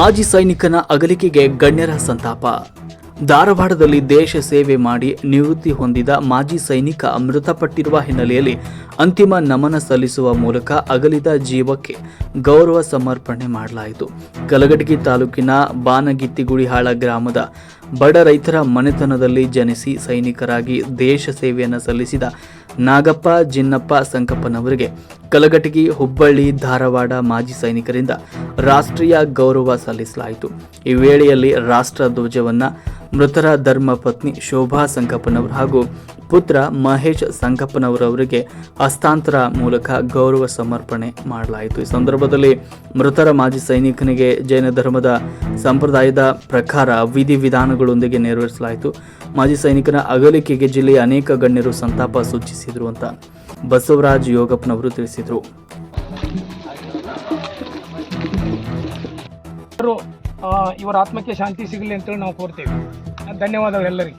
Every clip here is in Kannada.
ಮಾಜಿ ಸೈನಿಕನ ಅಗಲಿಕೆಗೆ ಗಣ್ಯರ ಸಂತಾಪ. ಧಾರವಾಡದಲ್ಲಿ ದೇಶ ಸೇವೆ ಮಾಡಿ ನಿವೃತ್ತಿ ಹೊಂದಿದ ಮಾಜಿ ಸೈನಿಕ ಮೃತಪಟ್ಟಿರುವ ಹಿನ್ನೆಲೆಯಲ್ಲಿ ಅಂತಿಮ ನಮನ ಸಲ್ಲಿಸುವ ಮೂಲಕ ಅಗಲಿದ ಜೀವಕ್ಕೆ ಗೌರವ ಸಮರ್ಪಣೆ ಮಾಡಲಾಯಿತು. ಕಲಗಟಗಿ ತಾಲೂಕಿನ ಬಾನಗಿತ್ತಿಗುಡಿಹಾಳ ಗ್ರಾಮದ ಬಡ ರೈತರ ಮನೆತನದಲ್ಲಿ ಜನಿಸಿ ಸೈನಿಕರಾಗಿ ದೇಶ ಸೇವೆಯನ್ನು ಸಲ್ಲಿಸಿದ ನಾಗಪ್ಪ, ಜಿನ್ನಪ್ಪ ಸಂಕಪ್ಪನವರಿಗೆ ಕಲಘಟಗಿ, ಹುಬ್ಬಳ್ಳಿ, ಧಾರವಾಡ ಮಾಜಿ ಸೈನಿಕರಿಂದ ರಾಷ್ಟ್ರೀಯ ಗೌರವ ಸಲ್ಲಿಸಲಾಯಿತು. ಈ ವೇಳೆಯಲ್ಲಿ ರಾಷ್ಟ್ರ ಧ್ವಜವನ್ನ ಮೃತರ ಧರ್ಮ ಪತ್ನಿ ಶೋಭಾ ಸಂಕಪ್ಪನವರು ಹಾಗೂ ಪುತ್ರ ಮಹೇಶ್ ಸಂಕಪ್ಪನವರವರಿಗೆ ಹಸ್ತಾಂತರ ಮೂಲಕ ಗೌರವ ಸಮರ್ಪಣೆ ಮಾಡಲಾಯಿತು. ಈ ಸಂದರ್ಭದಲ್ಲಿ ಮೃತರ ಮಾಜಿ ಸೈನಿಕನಿಗೆ ಜೈನ ಧರ್ಮದ ಸಂಪ್ರದಾಯದ ಪ್ರಕಾರ ವಿಧಿವಿಧಾನಗಳೊಂದಿಗೆ ನೆರವೇರಿಸಲಾಯಿತು. ಮಾಜಿ ಸೈನಿಕನ ಅಗಲಿಕೆಗೆ ಜಿಲ್ಲೆಯ ಅನೇಕ ಗಣ್ಯರು ಸಂತಾಪ ಸೂಚಿಸಿದರು ಅಂತ ಬಸವರಾಜ್ ಯೋಗಪ್ಪನವರು ತಿಳಿಸಿದರು. ಇವರ ಆತ್ಮಕ್ಕೆ ಶಾಂತಿ ಸಿಗಲಿ ಅಂತ ನಾವು ಕೋರ್ತೇವೆ. ಧನ್ಯವಾದಗಳು ಎಲ್ಲರಿಗೆ.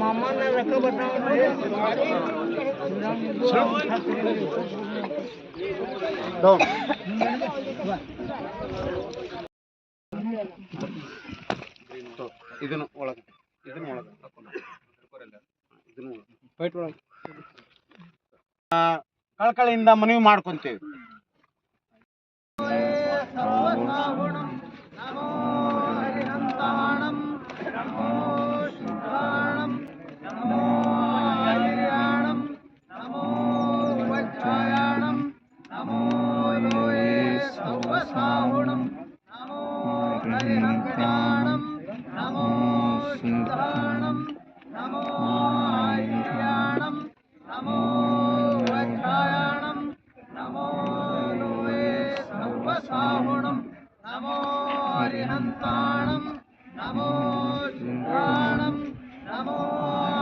ಮಾಮ ರೊಕ್ಕ ಬರ್ತಾವ ಡೌನ್ ಇದನ್ನು ಒಳಗೆ ಇದನ್ನು ಒಳಗೆ ಇದನ್ನು ಫೈಟ್ ಒಳಗೆ. ಕಳಕಳಿಯಿಂದ ಮನವಿ ಮಾಡ್ಕೊಂತೀವಿ. ஞானம் தானம். நமோ சுங்கானம் நமோ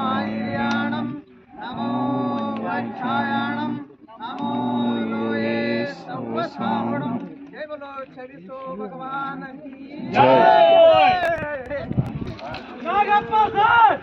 ஆரியானம் நமோ வட்சாயானம் நமோ யோயே சர்வஸ்வாமணம் ஜெய் சரிசோ பகவான். ஜெய். நாகப்பா சார்!